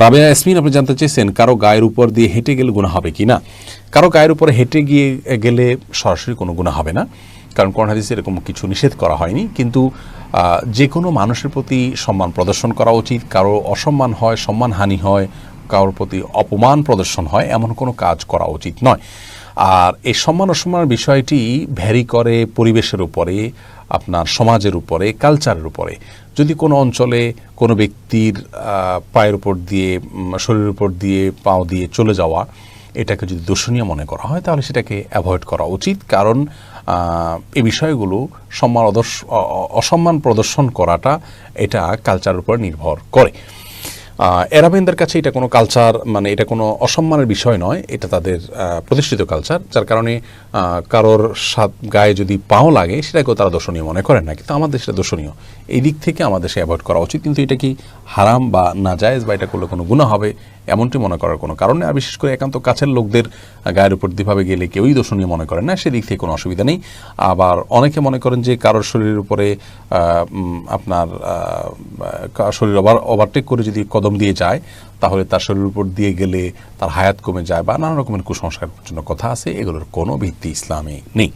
রাবেয়া ইয়াসমিন, আপনি জানতে চেয়েছেন কারও গায়ের উপর দিয়ে হেঁটে গেলে গুণা হবে কি না? কারও গায়ের উপরে হেঁটে গিয়ে, গেলে সরাসরি কোনো গুণা হবে না। কারণ কোরআন হাদিসে এরকম কিছু নিষেধ করা হয়নি। কিন্তু যে কোনো মানুষের প্রতি সম্মান প্রদর্শন করা উচিত। কারও অসম্মান হয়, সম্মানহানি হয়, কারোর প্রতি অপমান প্রদর্শন হয়, এমন কোনো কাজ করা উচিত নয়। আর এই সম্মান অসম্মানের বিষয়টি ভ্যারি করে পরিবেশের উপরে, আপনার সমাজের উপরে, কালচারের উপরে। যদি কোনো অঞ্চলে কোনো ব্যক্তির পায়ের উপর দিয়ে শরীরের উপর দিয়ে, পাও দিয়ে চলে যাওয়া, এটাকে যদি দর্শনীয় মনে করা হয়, তাহলে সেটাকে অ্যাভয়েড করা উচিত। কারণ এ বিষয়গুলো সম্মান অসম্মান প্রদর্শন করাটা এটা কালচারের উপর নির্ভর করে। এরাবেনদের কাছে এটা কোনো কালচার মানে এটা কোনো অসম্মানের বিষয় নয়, এটা তাদের প্রতিষ্ঠিত কালচার যার কারণে কারোর সাত গায়ে যদি পাও লাগে, সেটাকেও তারা দর্শনীয় মনে করেন না, কিন্তু আমাদের সেটা দর্শনীয়। এই দিক থেকে আমাদের সে অ্যাভয়েড করা উচিত, কিন্তু এটা কি হারাম বা নাজায়েজ বা এটা করলে কোনো গুণা হবে এমনটি মনে করার কোনো কারণ নেই। আর বিশেষ করে একান্ত কাছের লোকদের গায়ের উপর দিভাবে গেলে কেউই দর্শনীয় মনে করেন না সেদিক থেকে কোনো অসুবিধা নেই। আবার অনেকে মনে করেন যে কারোর শরীরের উপরে আপনার শরীর ওভার, ওভারটেক করে যদি কদম দিয়ে যায়, তাহলে তার শরীরের উপর দিয়ে গেলে তার হায়াত কমে যায় বা নানা রকমের কুসংস্কার জন্য কথা আছে। এগুলোর কোনো ভিত্তি ইসলামে নেই।